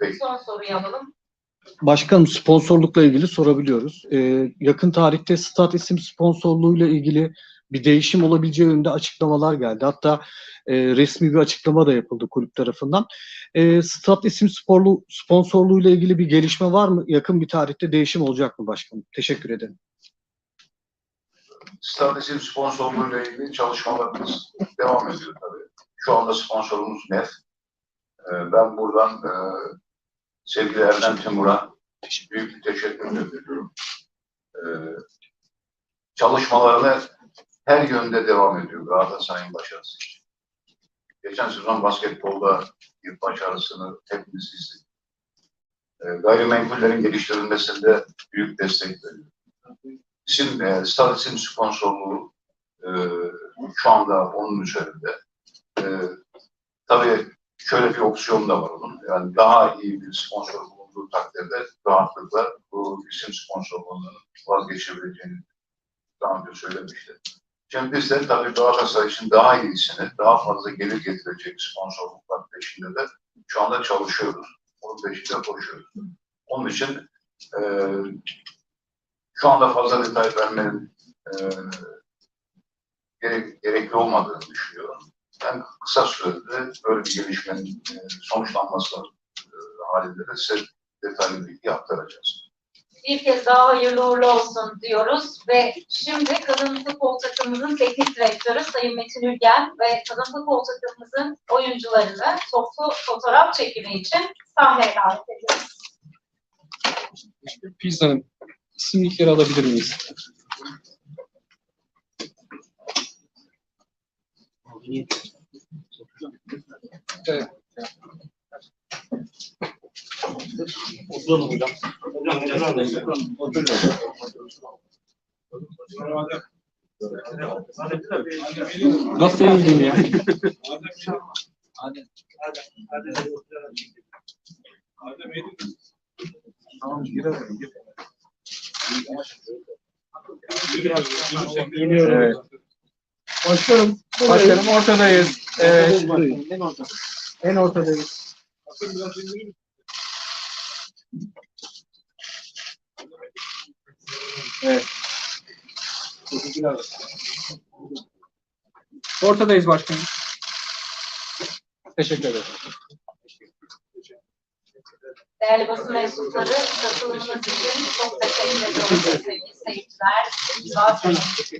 Peki. Son soruyu alalım. Başkanım sponsorlukla ilgili sorabiliyoruz. Ee, yakın tarihte stat isim sponsorluğuyla ilgili bir değişim olabileceği yönünde açıklamalar geldi. Hatta e, resmi bir açıklama da yapıldı kulüp tarafından. E, stat isim sporlu, sponsorluğuyla ilgili bir gelişme var mı? Yakın bir tarihte değişim olacak mı başkanım? Teşekkür ederim. Stratejik sponsorluğuyla ilgili çalışmalarımız devam ediyor tabii. Şu anda sponsorumuz net. Ee, ben buradan e, sevgili Erdem Timur'a büyük bir teşekkür ediyorum. Ee, çalışmalarına her yönde devam ediyor Galatasaray'ın başarısı için. Geçen sezon basketbolda bir başarısını hepimiz izledik. Ee, gayrimenkullerin geliştirilmesinde büyük destek veriyor. İsim, e, isim sponsorluğu e, şu anda onun üzerinde. E, tabii şöyle bir opsiyon da var onun. Yani daha iyi bir sponsor bulunduğu takdirde rahatlıkla bu isim sponsorluğundan vazgeçebileceğini daha önce söylemişti. Şimdi biz de tabii Galatasaray için daha iyisini, daha fazla gelir getirecek sponsorluklar peşinde de şu anda çalışıyoruz. Onun peşinde koşuyoruz. Onun için e, şu anda fazla detay vermenin e, gerek, gerekli olmadığını düşünüyorum. Ben kısa sürede böyle bir gelişmenin e, sonuçlanması e, halinde de size detaylı bilgi aktaracağız. Bir kez daha hayırlı uğurlu olsun diyoruz ve şimdi kadın futbol takımımızın teknik direktörü Sayın Metin Ülgen ve kadın futbol takımımızın oyuncularını toplu fotoğraf çekimi için sahneye davet ediyoruz. Filiz Hanım, isimlikleri alabilir miyiz? Evet. Nasıl eğildin ya? Evet. Başkanım, başkanım ortadayız. Evet. En ortadayız. Evet. Ortadayız başkanım. Teşekkür ederim. Değerli basın mensupları, katılımınız için çok teşekkür ediyoruz sevgili seyirciler.